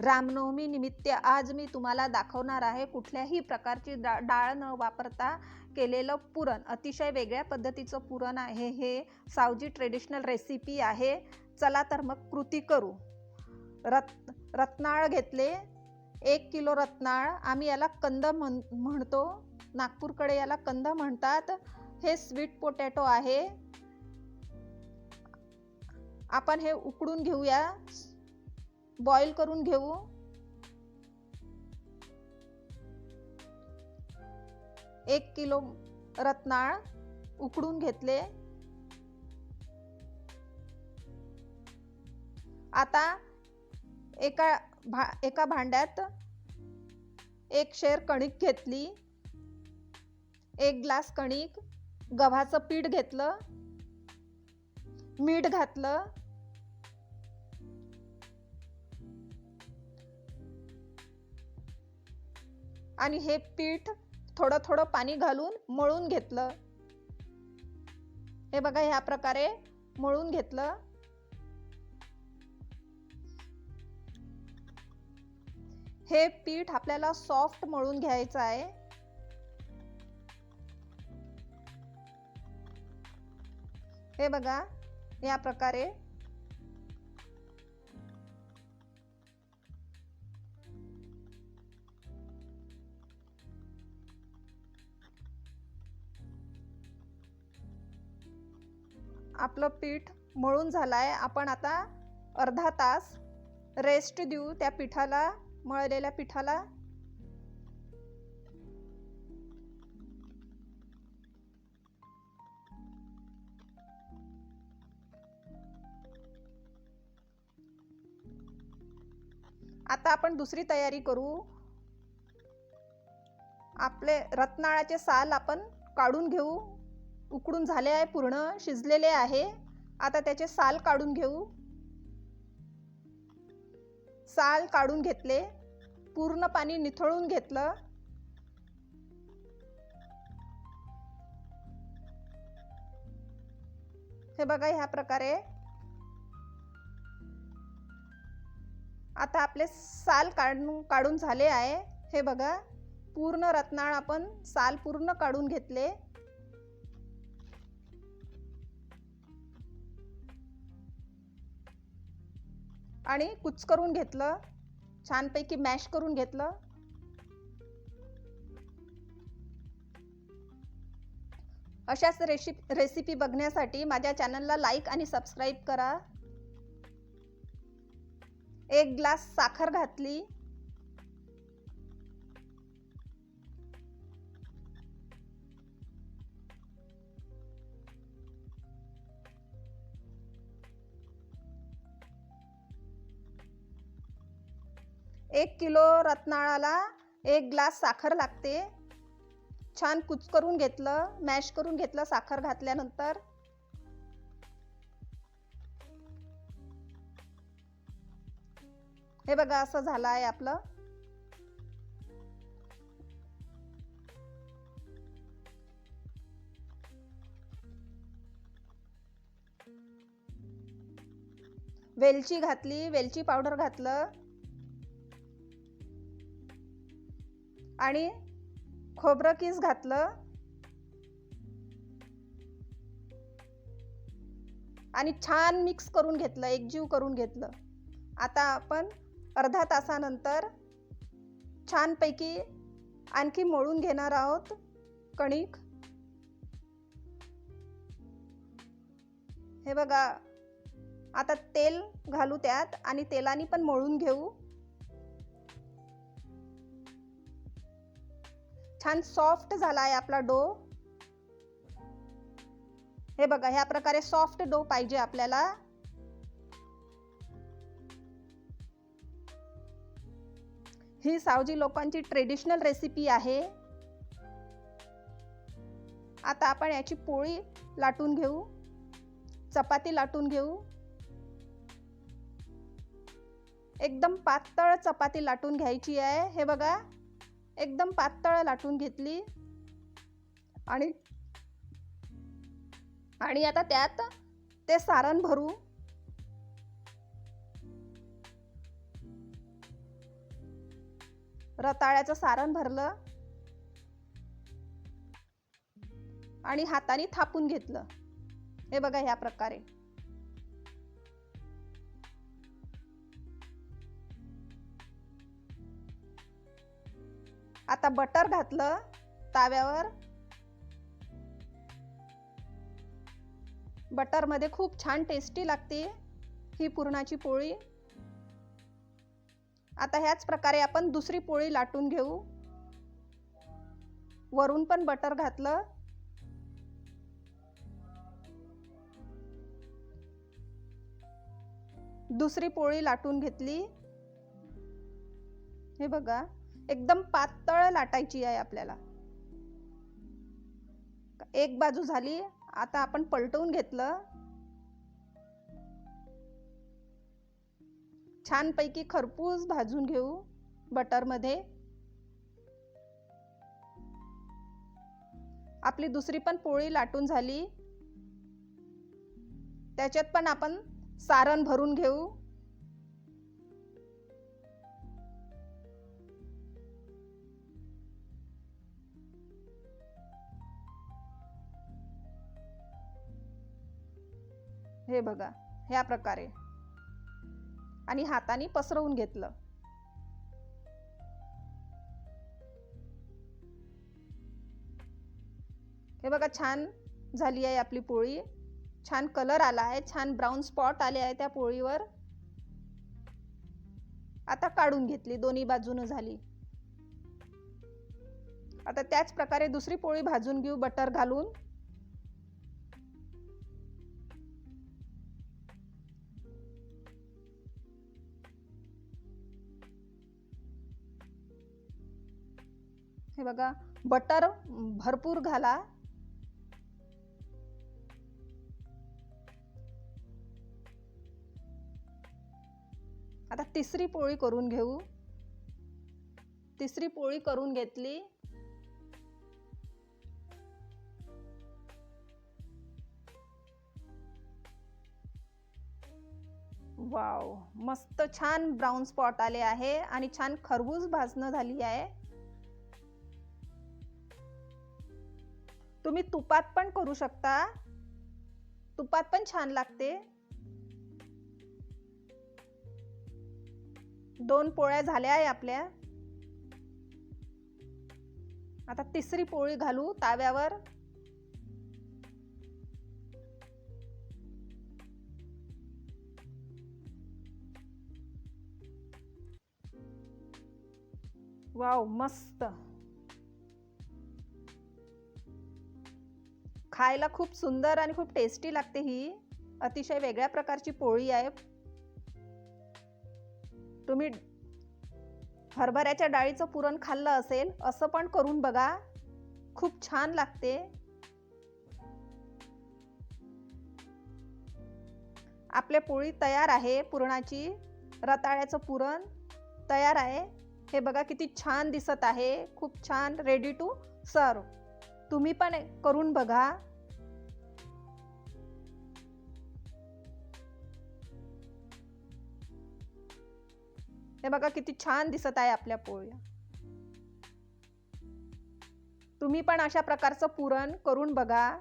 रामनवमी निमित्त आज मी तुम्हाला दाखवणार आहे कुठल्याही प्रकारची डा डाळ न वापरता केलेलं पुरण. अतिशय वेगळ्या पद्धतीचं पुरण आहे हे. सावजी ट्रेडिशनल रेसिपी आहे. चला तर मग कृती करू. रत् रत्नाळ घेतले. एक किलो रत्नाळ. आम्ही याला कंद म्हण म्हणतो. नागपूरकडे याला कंद म्हणतात. हे स्वीट पोटॅटो आहे. आपण हे उकडून घेऊया. बॉईल करून घेऊ. एक किलो रत्नाळ उकडून घेतले. आता एका भा एका भांड्यात एक शेर कणिक घेतली. एक ग्लास कणिक गव्हाचं पीठ घेतलं. मीठ घातलं. आणि हे पीठ थोडं थोडं पाणी घालून मळून घेतलं. हे बघा ह्या प्रकारे मळून घेतलं. हे पीठ आपल्याला सॉफ्ट मळून घ्यायचं आहे. हे बघा या प्रकारे आपलं पीठ मळून झालं आहे आपण आता अर्धा तास रेस्ट देऊ त्या पिठाला मळलेल्या पिठाला. आता आपण दुसरी तयारी करू. आपले रत्नाळाचे साल आपण काढून घेऊ. उकडून झाले आहे पूर्ण शिजलेले आहे. आता त्याचे साल काढून घेऊ. साल काढून घेतले. पूर्ण पाणी निथळून घेतलं. हे बघा ह्या प्रकारे. आता आपले साल काढून काढून झाले आहे. हे बघा पूर्ण रत्नाळ आपण साल पूर्ण काढून घेतले. आणि कुच करून घेतलं. छानपैकी मॅश करून घेतलं. अशाच रेशि रेसिपी बघण्यासाठी माझ्या चॅनलला लाईक आणि सबस्क्राईब करा. एक ग्लास साखर घातली. एक किलो रत्नाळाला एक ग्लास साखर लागते. छान कुच करून घेतलं मॅश करून घेतलं साखर घातल्यानंतर. हे बघा असं झालं आहे आपलं. वेलची घातली वेलची पावडर घातलं. आणि खोबरं किस घातलं. आणि छान मिक्स करून घेतलं एकजीव करून घेतलं. आता आपण अर्धा तासानंतर छानपैकी आणखी मळून घेणार आहोत कणिक. हे बघा आता तेल घालू त्यात आणि तेलाने पण मळून घेऊ. छान सॉफ्ट झाला आहे आपला डो. हे बघा ह्या प्रकारे सॉफ्ट डो पाहिजे आपल्याला. ही सावजी लोकांची ट्रेडिशनल रेसिपी आहे. आता आपण याची पोळी लाटून घेऊ. चपाती लाटून घेऊ. एकदम पातळ चपाती लाटून घ्यायची आहे. हे बघा. एकदम पातळ लाटून घेतली. आणि आणि आता त्यात ते सारण भरू. रताळ्याचं सारण भरलं. आणि हाताने थापून घेतलं. हे बघा ह्या प्रकारे. आता बटर घातलं ताव्यावर. बटरमध्ये खूप छान टेस्टी लागते ही पुरणाची पोळी. आता ह्याच प्रकारे आपण दुसरी पोळी लाटून घेऊ. वरून पण बटर घातलं. दुसरी पोळी लाटून घेतली. हे बघा. एकदम पातळ लाटायची आहे आपल्याला. एक बाजू झाली आता आपण पलटवून घेतलं. छानपैकी खरपूस भाजून घेऊ बटरमध्ये. आपली दुसरी पण पोळी लाटून झाली. त्याच्यात पण आपण सारण भरून घेऊ. हे बघा ह्या प्रकारे. आणि हाताने पसरवून घेतलं. हे बघा छान झाली आहे आपली पोळी. छान कलर आला आहे छान ब्राऊन स्पॉट आले आहे त्या पोळीवर. आता काढून घेतली दोन्ही बाजूनं झाली. आता त्याच प्रकारे दुसरी पोळी भाजून घेऊ बटर घालून. हे बघा बटर भरपूर घाला. आता तिसरी पोळी करून घेऊ. तिसरी पोळी करून घेतली. वाव मस्त छान ब्राऊन स्पॉट आले आहे आणि छान खरबूज भाजणं झाली आहे. तुम्ही तुपात पण करू शकता. तुपात पण छान लागते. दोन पोळ्या झाल्या आहे आपल्या. आता तिसरी पोळी घालू ताव्यावर. वाव मस्त. खायला खूप सुंदर आणि खूप टेस्टी लागते ही. अतिशय वेगळ्या प्रकारची पोळी आहे. तुम्ही हरभऱ्याच्या डाळीचं पुरण खाल्लं असेल असं पण करून बघा. खूप छान लागते. आपल्या पोळी तयार आहे पुरणाची. रताळ्याचं पुरण तयार आहे. हे बघा किती छान दिसत आहे. खूप छान रेडी टू सर्व तुम्ही पण करून बघा. हे बघा किती छान दिसत आहे आपल्या पोळ्या. तुम्ही पण अशा प्रकारचं पुरण करून बघा.